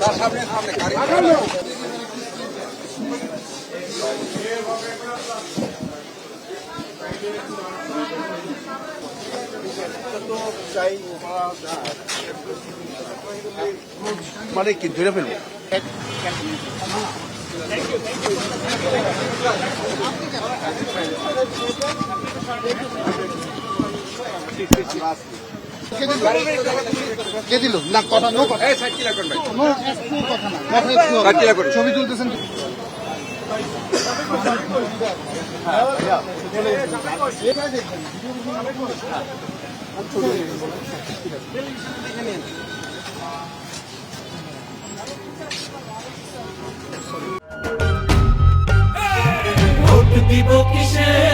তার সামনে সামনে গাড়ি মানে কি ধরে ফেলব? কে দিল? না কথা নো কথা। ছবি তুলতেছেন ভোট দিব কিসে